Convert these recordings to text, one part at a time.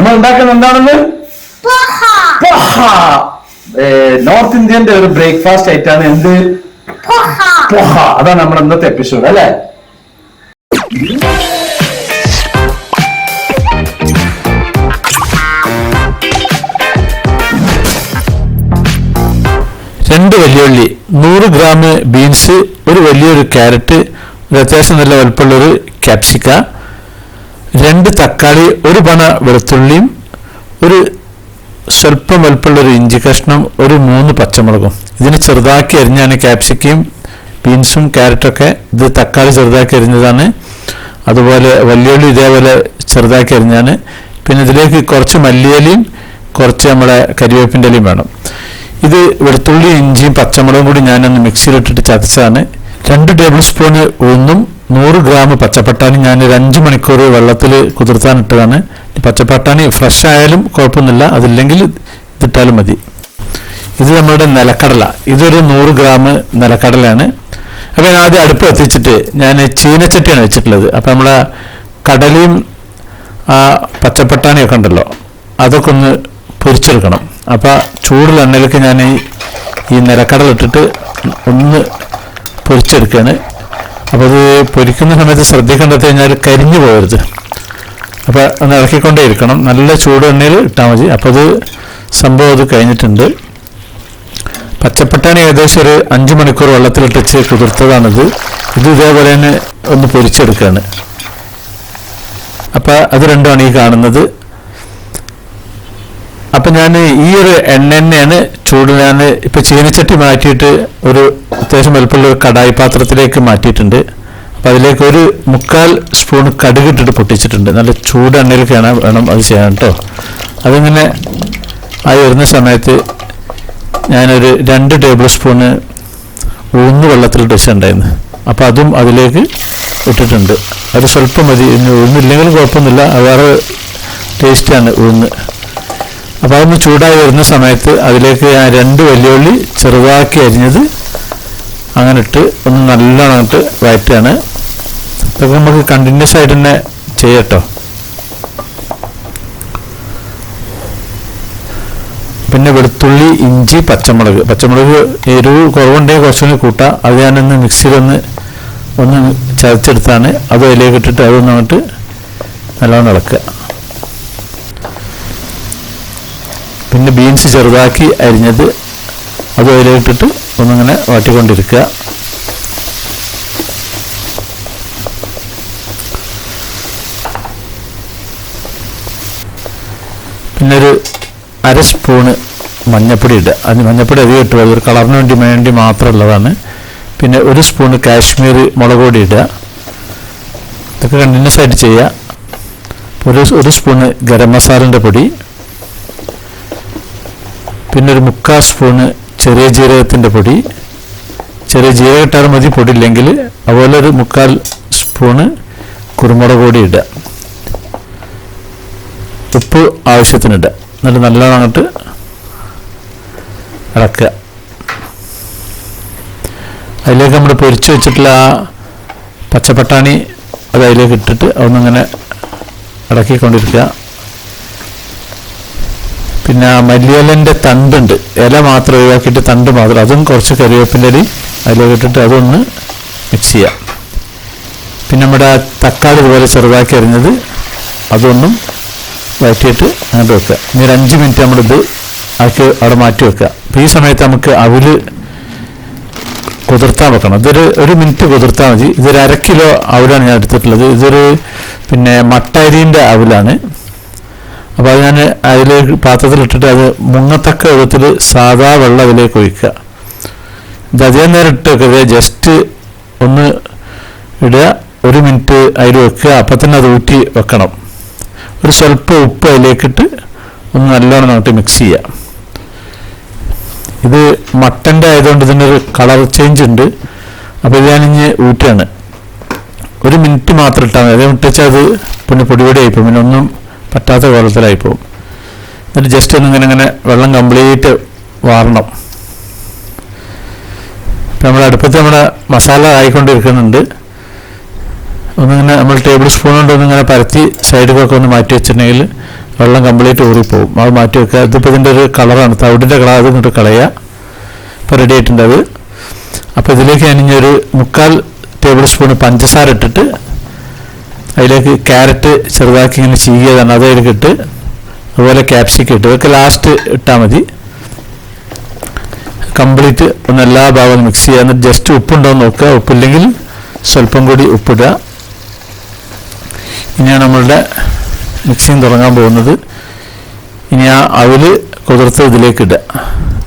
നമ്മൾ ഉണ്ടാക്കുന്നത് എന്താണെന്ന് നോർത്ത് ഇന്ത്യന്റെ ഒരു ബ്രേക്ക്ഫാസ്റ്റ് ആയിട്ടാണ് എന്ത്? പോഹ. അതാണ് നമ്മുടെ ഇന്നത്തെ എപ്പിസോഡ് അല്ലേ? രണ്ട് വലിയുള്ളി നൂറ് ഗ്രാം ബീൻസ് ഒരു വലിയൊരു ക്യാരറ്റ് ഒരു അത്യാവശ്യം നല്ല വലുപ്പമുള്ളൊരു ക്യാപ്സിക്ക രണ്ട് തക്കാളി ഒരു പണ വെളുത്തുള്ളിയും ഒരു സ്വല്പം വലുപ്പമുള്ളൊരു ഇഞ്ചി കഷ്ണം ഒരു മൂന്ന് പച്ചമുളകും. ഇതിന് ചെറുതാക്കി അരിഞ്ഞാണ് ക്യാപ്സിക്കയും ബീൻസും ക്യാരറ്റൊക്കെ ഇത് തക്കാളി ചെറുതാക്കി അരിഞ്ഞതാണ്. അതുപോലെ വലിയുള്ളി ഇതേപോലെ ചെറുതാക്കി അരിഞ്ഞാണ്. പിന്നെ ഇതിലേക്ക് കുറച്ച് മല്ലിയിലയും കുറച്ച് നമ്മുടെ കരിവേപ്പിന്റെ ഇലയും വേണം. ഇത് വെളുത്തുള്ളി ഇഞ്ചിയും പച്ചമുളകും കൂടി ഞാനൊന്ന് മിക്സിയിലിട്ടിട്ട് ചതച്ചതാണ്. രണ്ട് ടേബിൾ സ്പൂണ് ഉഴുന്നും നൂറ് ഗ്രാം പച്ചപ്പട്ടാണി ഞാൻ ഒരു അഞ്ച് മണിക്കൂർ വെള്ളത്തിൽ കുതിർത്താനിട്ടതാണ് പച്ചപ്പട്ടാണി ഫ്രഷ് ആയാലും കുഴപ്പമൊന്നുമില്ല. അതില്ലെങ്കിൽ ഇതിട്ടാലും മതി. ഇത് നമ്മുടെ നിലക്കടല. ഇതൊരു നൂറ് ഗ്രാം നിലക്കടലയാണ്. അപ്പോൾ ഞാൻ ആദ്യം അടുപ്പ് എത്തിച്ചിട്ട് ഞാൻ ചീനച്ചട്ടിയാണ് വെച്ചിട്ടുള്ളത്. അപ്പോൾ നമ്മളെ കടലയും ആ പച്ചപ്പട്ടാണിയൊക്കെ ഉണ്ടല്ലോ അതൊക്കെ ഒന്ന് പൊരിച്ചെടുക്കണം. അപ്പോൾ ചൂടുള്ള എണ്ണയിലൊക്കെ ഞാൻ ഈ ഈ നിലക്കടല ഇട്ടിട്ട് ഒന്ന് പൊരിച്ചെടുക്കുകയാണ്. അപ്പോൾ അത് പൊരിക്കുന്ന സമയത്ത് ശ്രദ്ധിക്കേണ്ടത് കഴിഞ്ഞാൽ കരിഞ്ഞു പോകരുത്. അപ്പോൾ ഒന്ന് ഇറക്കിക്കൊണ്ടേ ഇരിക്കണം നല്ല ചൂട് എണ്ണയിൽ ഇട്ടാൽ മതി. അപ്പോൾ അത് സംഭവം അത് കഴിഞ്ഞിട്ടുണ്ട്. പച്ചപ്പട്ടാണി ഏകദേശം ഒരു അഞ്ച് മണിക്കൂർ വെള്ളത്തിലിട്ടിച്ച് കുതിർത്തതാണിത്. ഇത് ഇതേപോലെ തന്നെ ഒന്ന് പൊരിച്ചെടുക്കുകയാണ് അപ്പോൾ അത് രണ്ടുമാണ് ഈ കാണുന്നത്. അപ്പം ഞാൻ ഈ ഒരു എണ്ണ തന്നെയാണ് ചൂട് ഞാൻ ഇപ്പം ചീനച്ചട്ടി മാറ്റിയിട്ട് ഒരു അത്യാവശ്യം വലുപ്പമുള്ള ഒരു കടായി പാത്രത്തിലേക്ക് മാറ്റിയിട്ടുണ്ട്. അപ്പം അതിലേക്ക് ഒരു മുക്കാൽ സ്പൂൺ കടുക് കടുകിട്ടിട്ട് പൊട്ടിച്ചിട്ടുണ്ട്. നല്ല ചൂട് കാണാൻ വേണം അത് ചെയ്യാൻ കേട്ടോ അതിങ്ങനെ ആയി വരുന്ന സമയത്ത് ഞാനൊരു രണ്ട് ടേബിൾ സ്പൂണ് ഉഴുന്ന് വെള്ളത്തിലിട്ട് വെച്ചിട്ടുണ്ടായിരുന്നു അപ്പോൾ അതും അതിലേക്ക് ഇട്ടിട്ടുണ്ട്. അത് സ്വല്പം മതി. ഇനി ഉഴുന്നില്ലെങ്കിലും കുഴപ്പമൊന്നുമില്ല. വേറെ ടേസ്റ്റാണ് ഉഴുന്ന് അപ്പോൾ അതൊന്ന് ചൂടായി വരുന്ന സമയത്ത് അതിലേക്ക് ഞാൻ രണ്ട് വെല്ലുവിളി ചെറുതാക്കി അരിഞ്ഞത് അങ്ങനെ ഇട്ട് ഒന്ന് നല്ലോണം ഇട്ട് വയറ്റുകയാണ് ഇതൊക്കെ നമുക്ക് കണ്ടിന്യൂസ് ആയിട്ട് തന്നെ ചെയ്യട്ടോ. പിന്നെ വെളുത്തുള്ളി ഇഞ്ചി പച്ചമുളക്. പച്ചമുളക് എരിവ് കുറവുണ്ടെങ്കിൽ കുറച്ചുകൂടി കൂട്ടാം. അത് ഞാനൊന്ന് മിക്സിയിലൊന്ന് ഒന്ന് ചതച്ചെടുത്താണ്. അത് അതിലേക്ക് ഇട്ടിട്ട് അതൊന്ന് അങ്ങോട്ട് നല്ലോണം ഇളക്കുക. പിന്നെ ബീൻസ് ചെറുതാക്കി അരിഞ്ഞത് അത് അതിലിട്ടിട്ട് ഒന്നിങ്ങനെ വാട്ടിക്കൊണ്ടിരിക്കുക. പിന്നെ ഒരു അര സ്പൂണ് മഞ്ഞപ്പൊടി ഇടുക. അതിന് മഞ്ഞപ്പൊടി അധികം ഇട്ടു അതൊരു കളറിന് വേണ്ടി വേണ്ടി മാത്രമുള്ളതാണ്. പിന്നെ ഒരു സ്പൂണ് കാശ്മീർ മുളക് പൊടി ഇടുക. ഇതൊക്കെ കണ്ടിന്യൂസ് ആയിട്ട് ചെയ്യുക. ഒരു ഒരു സ്പൂണ് ഗരം മസാലന്റെ പൊടി. പിന്നെ ഒരു മുക്കാൽ സ്പൂണ് ചെറിയ ജീരകത്തിന്റെ പൊടി. ചെറിയ ജീരകം മതി പൊടി ഇല്ലെങ്കിൽ അതുപോലെ ഒരു മുക്കാൽ സ്പൂണ് കുരുമുളക് പൊടി ഇടുക. ഉപ്പ് ആവശ്യത്തിനിടുക എന്നിട്ട് നല്ലോണം അങ്ങോട്ട് ഇളക്കുക. അതിലേക്ക് നമ്മൾ പൊരിച്ച് വെച്ചിട്ടുള്ള ആ പച്ചപ്പട്ടാണി അത് അതിലേക്ക് ഇട്ടിട്ട് അതൊന്നിങ്ങനെ ഇളക്കിക്കൊണ്ടിരിക്കുക. പിന്നെ ആ മല്ലിയലന്റെ തണ്ടുണ്ട്. ഇല മാത്രം ഒഴിവാക്കിയിട്ട് തണ്ട് മാത്രം. അതും കുറച്ച് കറിവേപ്പിന്റെ അരി അതിലേക്ക് ഇട്ടിട്ട് അതൊന്ന് മിക്സ് ചെയ്യാം. പിന്നെ നമ്മുടെ തക്കാളി ഇതുപോലെ ചെറുതാക്കി അരിഞ്ഞത് അതൊന്നും വഴറ്റിയിട്ട് അങ്ങോട്ട് വെക്കുക. ഇനി ഒരു അഞ്ച് മിനിറ്റ് നമ്മളിത് ആക്കി അവിടെ മാറ്റി വെക്കുക. അപ്പോൾ ഈ സമയത്ത് നമുക്ക് അവിൽ കുതിർത്താൻ വെക്കണം. ഇതൊരു ഒരു മിനിറ്റ് കുതിർത്താൽ മതി. ഇതൊരു അര കിലോ അവിലാണ് ഞാൻ എടുത്തിട്ടുള്ളത്. ഇതൊരു പിന്നെ മട്ടരിന്റെ അവിലാണ്. അപ്പോൾ ഞാൻ അതിലേക്ക് പാത്രത്തിലിട്ടിട്ട് അത് മുങ്ങത്തക്ക വിധത്തിൽ സാധാ വെള്ളം അതിലേക്ക് ഒഴിക്കുക. ഇത് അതേ നേരം ഇട്ട് വെക്കുക ജസ്റ്റ് ഒന്ന് ഇടുക. ഒരു മിനിറ്റ് അതിൽ വെക്കുക. അപ്പം തന്നെ അത് ഊറ്റി വെക്കണം. ഒരു സ്വല്പം ഉപ്പ് അതിലേക്കിട്ട് ഒന്ന് നല്ലോണം നമുക്ക് മിക്സ് ചെയ്യുക ഇത് മട്ടന്റെ ആയതുകൊണ്ട് ഇതിന്റെ ഒരു കളർ ചേഞ്ച് ഉണ്ട്. അപ്പോൾ ഇത് ഞാനിഞ്ഞ് ഊറ്റാണ് ഒരു മിനിറ്റ് മാത്രം ഇട്ടാൽ മതി. അതേ വിട്ടുവെച്ചാൽ അത് പിന്നെ പൊടിപൊടിയായി പിന്നെ ഒന്നും പറ്റാത്ത കോലത്തിലായി പോകും. എന്നിട്ട് ജസ്റ്റ് ഒന്ന് ഇങ്ങനെ ഇങ്ങനെ വെള്ളം കംപ്ലീറ്റ് വാറണം. ഇപ്പം നമ്മുടെ അടുപ്പത്ത് നമ്മുടെ മസാല ആയിക്കൊണ്ടിരിക്കുന്നുണ്ട്. ഒന്നിങ്ങനെ നമ്മൾ ടേബിൾ സ്പൂൺ കൊണ്ട് ഒന്നിങ്ങനെ പരത്തി സൈഡിലൊക്കെ ഒന്ന് മാറ്റി വെച്ചിട്ടുണ്ടെങ്കിൽ വെള്ളം കംപ്ലീറ്റ് ഊറിപ്പോവും. അത് മാറ്റി വെക്കുക. ഇതിപ്പോൾ ഇതിന്റെ ഒരു കളറാണ്. തവിടിന്റെ കളർ അത് ഇങ്ങോട്ട് കളയുക. ഇപ്പോൾ റെഡി ആയിട്ടുണ്ട് അപ്പോൾ ഇതിലേക്ക് ഒരു മുക്കാൽ ടേബിൾ സ്പൂൺ പഞ്ചസാര ഇട്ടിട്ട് അതിലേക്ക് ക്യാരറ്റ് ചെറുതാക്കി ഇങ്ങനെ ചീകിയതാണ് അത് എടുക്കിട്ട് അതുപോലെ ക്യാപ്സിക്കം ഇട്ട്. ഇതൊക്കെ ലാസ്റ്റ് ഇട്ടാൽ മതി. കംപ്ലീറ്റ് ഒന്ന് എല്ലാ ഭാഗവും മിക്സ് ചെയ്യുക. എന്നിട്ട് ജസ്റ്റ് ഉപ്പുണ്ടോ നോക്കുക. ഉപ്പില്ലെങ്കിൽ സ്വല്പം കൂടി ഉപ്പിടുക. ഇനിയാണ് നമ്മളുടെ മിക്സിങ് തുടങ്ങാൻ പോകുന്നത്. ഇനി ആ അവിൽ കുതിർത്ത് ഇതിലേക്ക് ഇടുക.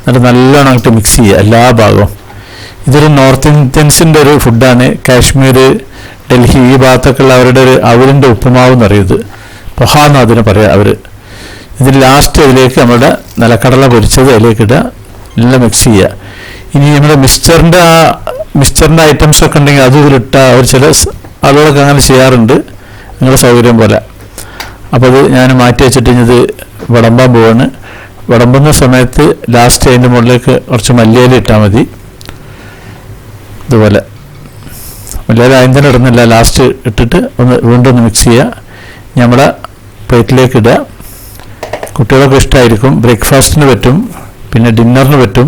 എന്നിട്ട് നല്ലോണം മിക്സ് ചെയ്യുക എല്ലാ ഭാഗവും. ഇതൊരു നോർത്ത് ഇന്ത്യൻസിന്റെ ഒരു ഫുഡാണ് കാശ്മീർ ഡൽഹി ഈ ഭാഗത്തൊക്കെ ഉള്ള അവരുടെ ഒരു അവലിന്റെ ഉപ്പുമാവ് എന്ന് പറയുന്നത് പൊഹ എന്ന് പറയാം അവർ ഇതിൽ ലാസ്റ്റ് ഇതിലേക്ക് നമ്മുടെ നിലക്കടല പൊരിച്ചത് അതിലേക്ക് ഇടുക. നല്ല മിക്സ് ചെയ്യുക. ഇനി നമ്മുടെ മിക്സ്ചറിന്റെ ആ മിക്സ്ചറിന്റെ ഐറ്റംസ് ഒക്കെ ഉണ്ടെങ്കിൽ അതും ഇതിലിട്ട അവർ ചില ആളുകളൊക്കെ അങ്ങനെ ചെയ്യാറുണ്ട്. നിങ്ങളുടെ സൗകര്യം പോലെ. അപ്പോൾ അത് ഞാൻ മാറ്റി വെച്ചിട്ട് ഇത് വിളമ്പാൻ പോവാണ്. വിളമ്പുന്ന സമയത്ത് ലാസ്റ്റ് അതിന്റെ മുകളിലേക്ക് കുറച്ച് മല്ലിയില ഇട്ടാൽ മതി. ഇതുപോലെ. വലിയ ആദ്യം ഇടുന്നില്ല. ലാസ്റ്റ് ഇട്ടിട്ട് ഒന്ന് വീണ്ടും ഒന്ന് മിക്സ് ചെയ്യുക. നമ്മുടെ പ്ലേറ്റിലേക്ക് ഇടുക. കുട്ടികൾക്ക് ഇഷ്ടമായിരിക്കും ബ്രേക്ക്ഫാസ്റ്റിന് പറ്റും. പിന്നെ ഡിന്നറിന് പറ്റും.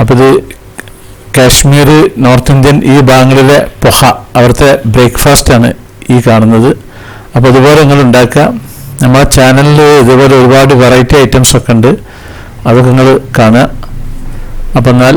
അപ്പോൾ ഇത് കാശ്മീർ നോർത്ത് ഇന്ത്യൻ ഈ ഭാഗങ്ങളിലെ പൊഹ അവിടുത്തെ ബ്രേക്ക്ഫാസ്റ്റാണ് ഈ കാണുന്നത്. അപ്പോൾ ഇതുപോലെ നിങ്ങൾ ഉണ്ടാക്കുക. നമ്മളെ ചാനലിൽ ഇതുപോലെ ഒരുപാട് വെറൈറ്റി ഐറ്റംസ് ഒക്കെ ഉണ്ട്. അതൊക്കെ നിങ്ങൾ കാണുക. അപ്പം എന്നാൽ